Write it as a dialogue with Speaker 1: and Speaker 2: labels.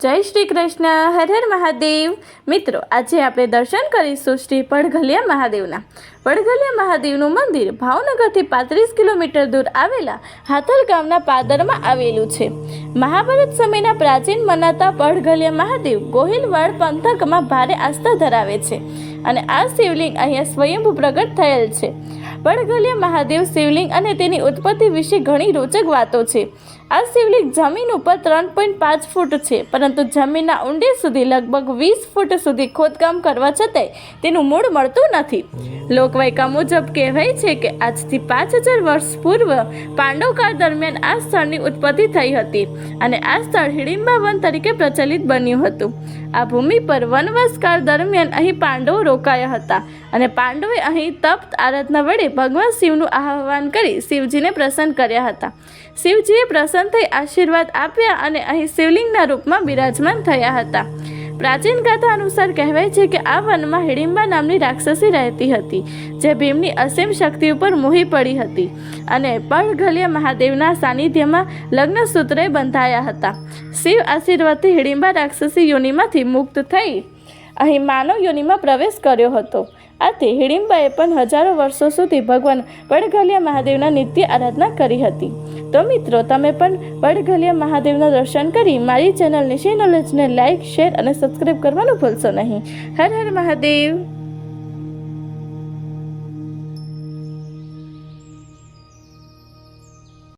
Speaker 1: જય શ્રી કૃષ્ણ, હર હર મહાદેવ. મિત્રો, આજે આપણે દર્શન કરીશું શ્રી પડઘલિયા મહાદેવના. પડઘલિયા મહાદેવનું મંદિર ભાવનગરથી પાંત્રીસ કિલોમીટર દૂર આવેલા હાથલ ગામના પાદરમાં આવેલું છે. મહાભારત સમયના પ્રાચીન મનાતા પડઘલિયા મહાદેવ ગોહિલવાડ પંથકમાં ભારે આસ્થા ધરાવે છે. અને આ શિવલિંગ અહીંયા સ્વયંભૂ પ્રગટ થયેલ છે. પડઘલિયા મહાદેવ શિવલિંગ અને તેની ઉત્પત્તિ વિશે ઘણી રોચક વાતો છે. આ શિવલિંગ જમીન ઉપર ત્રણ પોઈન્ટ પાંચ ફૂટ છે, પરંતુ જમીનના ઊંડે સુધી લગભગ વીસ ફૂટ સુધી ખોદકામ કરવા છતાંય તેનું મૂળ મળતું નથી. લોકવાયકા મુજબ કહેવાય છે કે આજથી પાંચ હજાર વર્ષ પૂર્વ પાંડવકાળ દરમિયાન આ સ્થળની ઉત્પત્તિ થઈ હતી અને આ સ્થળ હિડિંબા વન તરીકે પ્રચલિત બન્યું હતું. આ ભૂમિ પર વનવાસકાળ દરમિયાન અહીં પાંડવો રોકાયા હતા અને પાંડવે અહીં તપ્ત આરાધના વડે ભગવાન શિવનું આહ્વાન કરી શિવજીને પ્રસન્ન કર્યા હતા. શિવજીએ પ્રસન્ન થઈ આશીર્વાદ આપ્યા અને અહીં શિવલિંગના રૂપમાં બિરાજમાન થયા હતા. પ્રાચીન ગાથા અનુસાર કહેવાય છે કે આ વનમાં હિડિંબા નામની રાક્ષસી રહેતી હતી, જે ભીમની અસીમ શક્તિ ઉપર મોહી પડી હતી અને પળઘલિયા મહાદેવના સાનિધ્યમાં લગ્ન સૂત્રે બંધાયા હતા. શિવ આશીર્વાદથી હિડિંબા રાક્ષસી યોનિમાંથી મુક્ત થઈ અહીં માનવ યોનિમાં પ્રવેશ કર્યો હતો. આથી હિડિંબાએ પણ હજારો વર્ષો સુધી ભગવાન વડઘલિયા મહાદેવના નિત્ય આરાધના કરી હતી. તો મિત્રો, તમે પણ વડઘલિયા મહાદેવના દર્શન કરી મારી ચેનલ નિશી નોલેજને લાઇક શેર અને સબસ્ક્રાઈબ કરવાનું ભૂલશો નહીં. હર હર મહાદેવ!